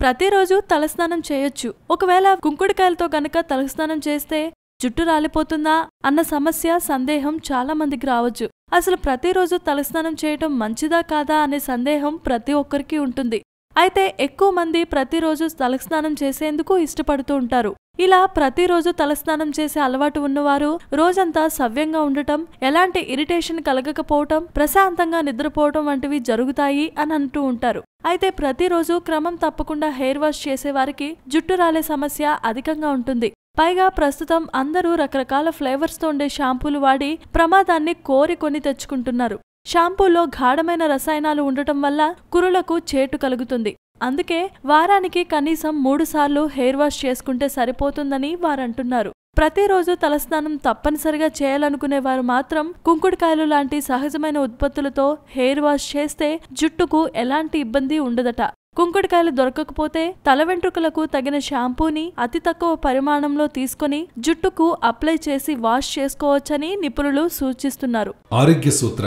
ప్రతిరోజు తలస్నానం చేయొచ్చు. ఒకవేళ కుంకుడుకాయలతో గనక తలస్నానం చేస్తే జుట్టు రాలిపోతుందా అన్న సమస్య సందేహం చాలా మందికి రావచ్చు. అసలు ప్రతిరోజు తలస్నానం చేయటం మంచిదా కాదా అనే సందేహం ప్రతి ఒక్కరికి ఉంటుంది. అయితే ఎక్కువ మంది ప్రతిరోజు తలస్నానం చేసేందుకు ఇష్టపడుతూ ఉంటారు. ఇలా ప్రతిరోజు తలస్నానం చేసే అలవాటు ఉన్నవారు రోజంతా సవ్యంగా ఉండటం ఎలాంటి ఇరిటేషన్ కలగకపోవటం ప్రశాంతంగా నిద్రపోవటం వంటివి జరుగుతాయి అని అంటూ ఉంటారు. అయితే ప్రతిరోజు క్రమం తప్పకుండా హెయిర్ వాష్ చేసేవారికి జుట్టు రాలే సమస్య అధికంగా ఉంటుంది. పైగా ప్రస్తుతం అందరూ రకరకాల ఫ్లేవర్స్తో ఉండే షాంపూలు వాడి ప్రమాదాన్ని కోరి కొని తెచ్చుకుంటున్నారు. షాంపూలో గాఢమైన రసాయనాలు ఉండటం వల్ల కురులకు చేటు కలుగుతుంది. అందుకే వారానికి కనీసం మూడు సార్లు హెయిర్ వాష్ చేసుకుంటే సరిపోతుందని వారంటున్నారు. ప్రతిరోజు తలస్నానం తప్పనిసరిగా చేయాలనుకునే వారు మాత్రం కుంకుడుకాయలు లాంటి సహజమైన ఉత్పత్తులతో హెయిర్ వాష్ చేస్తే జుట్టుకు ఎలాంటి ఇబ్బంది ఉండదట. కుంకుడుకాయలు దొరకకపోతే తల వెంట్రుకలకు తగిన షాంపూని అతి తక్కువ పరిమాణంలో తీసుకొని జుట్టుకు అప్లై చేసి వాష్ చేసుకోవచ్చని నిపుణులు సూచిస్తున్నారు. ఆరోగ్య సూత్ర